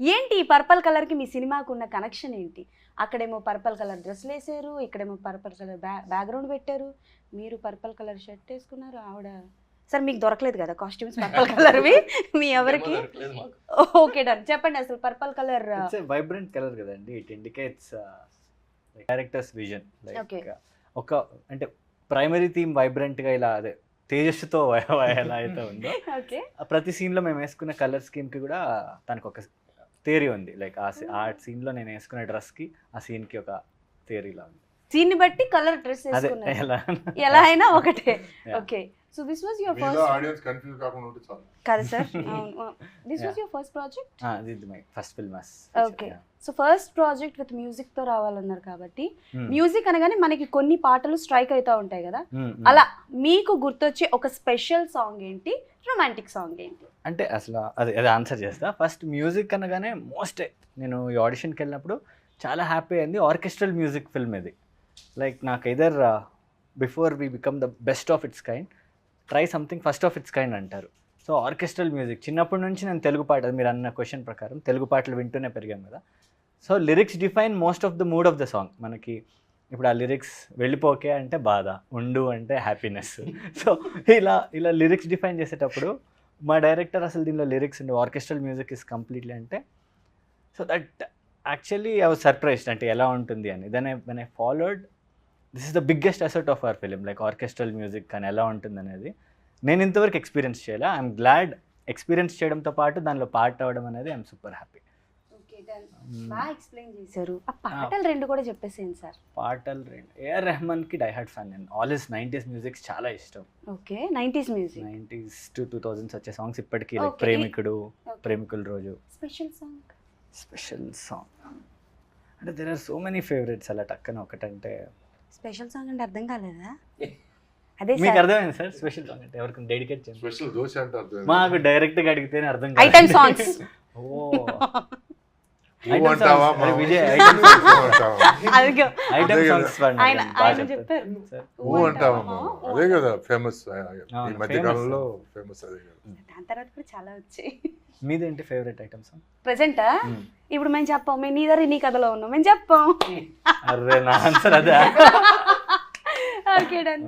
ఏంటి ఈ పర్పల్ కలర్కి మీ సినిమాకు ఉన్న కనెక్షన్ ఏంటి? అక్కడేమో పర్పల్ కలర్ డ్రెస్లు వేసారు ఇక్కడేమో పర్పల్ కలర్ బ్యా బ్యాక్గ్రౌండ్ పెట్టారు. మీరు పర్పల్ కలర్ షర్ట్ వేసుకున్నారు ఆవిడ సార్ మీకు దొరకలేదు కదా కాస్ట్యూమ్స్ పర్పల్ కలర్వి మీ ఎవరికి? Okay done. చెప్పండి అసలు purple colour it's vibrant colour కదండి. It indicates director's vision. Like ఒక అంటే ప్రైమరీ థీమ్ వైబ్రెంట్గా ఇలా అదే తేజస్సుతో ఎలా అయితే ఉందో. ప్రతి scene లో మేము వేసుకున్న కలర్ స్కీమ్కి కూడా తనకు ఒక థియరీ ఉంది. లైక్ ఆ scene- ఆ scene లో నేను వేసుకున్న డ్రెస్కి ఆ scene కి ఒక థియరీ ఉంది. సీన్ని బట్టి కలర్ డ్రెస్ వేసుకున్నారు ఎలా? అయినా ఒకటే. Okay so this was your first audience confuse కాకుండా ఉంటే చాలు. కదా sir. This was Yeah. Your first project ఇది my first film Okay. So first project with మ్యూజిక్తో రావాలన్నారు కాబట్టి Hmm. మ్యూజిక్ అనగానే మనకి కొన్ని పాటలు స్ట్రైక్ అవుతా ఉంటాయి కదా. అలా మీకు గుర్తొచ్చే ఒక స్పెషల్ సాంగ్ ఏంటి? రొమాంటిక్ సాంగ్ ఏంటి? అంటే అసలు అది అది ఆన్సర్ చేస్తా. ఫస్ట్ మ్యూజిక్ అనగానే మోస్ట్ నేను ఈ ఆడిషన్కి వెళ్ళినప్పుడు చాలా హ్యాపీ అయింది. ఆర్కెస్ట్రల్ మ్యూజిక్ ఫిల్మ్ ఇది. లైక్ నాకు either before we become the best of its kind try something first of its kind అంటారు. సో ఆర్కెస్ట్రల్ మ్యూజిక్ చిన్నప్పటి నుంచి నేను తెలుగు పాట మీరు అన్న క్వశ్చన్ ప్రకారం తెలుగు పాటలు వింటూనే పెరిగాం కదా. So lyrics define most of the mood of the song మనకి ఇప్పుడు ఆ లిరిక్స్ వెళ్ళిపోకే అంటే బాధ ఉండు అంటే హ్యాపీనెస్ సో ఇలా ఇలా లిరిక్స్ డిఫైన్ చేసేటప్పుడు మా డైరెక్టర్ అసలు దీనిలో లిరిక్స్ ఉండే ఆర్కెస్ట్రల్ మ్యూజిక్ ఇస్ కంప్లీట్లీ అంటే so that actually I was surprised అంటే ఎలా ఉంటుంది అని. Then I when I followed this is the biggest asset of our film like orchestral music కానీ ఎలా ఉంటుంది అనేది. నేను ఇంతవరకు ఎక్స్పీరియన్స్ చేయాలి. ఐఎమ్ గ్లాడ్ ఎక్స్పీరియన్స్ చేయడంతో పాటు దానిలో పార్ట్ అవ్వడం అనేది ఐఎమ్ సూపర్ హ్యాపీ బాగా ఎక్స్ప్లెయిన్ చేశారు. ఆ పాటలు రెండు కూడా చెప్పేసేయండి సార్. పాటలు రెండు. ఏఆర్ రెహమాన్కి డైహార్డ్ ఫ్యాన్ నేను. ఆల్ ఇస్ నైంటీస్ మ్యూజిక్ చాలా ఇష్టం. Okay nineties music nineties to two thousands వచ్చే సాంగ్స్ ఇప్పటికీ like. Premikudu Premikula Roju. Special song special song. అంటే there are so many favourites అలా టక్కన ఒకటంటే. స్పెషల్ సాంగ్ అంటే అర్థం కాలేదా? అదే మీకు సార్. అర్థమైంది సార్? స్పెషల్ సాంగ్ అంటే ఎవరికి డెడికేట్ చేయండి. స్పెషల్ దోశ అంటే అర్థం మాకు డైరెక్ట్గా అడిగితేనే అర్థం కాదు. Item songs. ఓ. అదే కదా. ఆయన ఆయన చెప్పారు. సార్ నువ్వు అంటావా? మామ? అదే కదా ఫేమస్ ఈ మధ్య famous. కాలంలో ఫేమస్ అదే కదా. దాని తర్వాత కూడా చాలా వచ్చాయి. మీదేంటి ఫేవరెట్ ఐటమ్ సాంగ్ ప్రెసెంటా ఇప్పుడు మేము చెప్పాం మేము నీ దగ్గర నీ కథలో ఉన్నాం మేము చెప్పాం. అరే నా ఆన్సర్ అదే. Okay done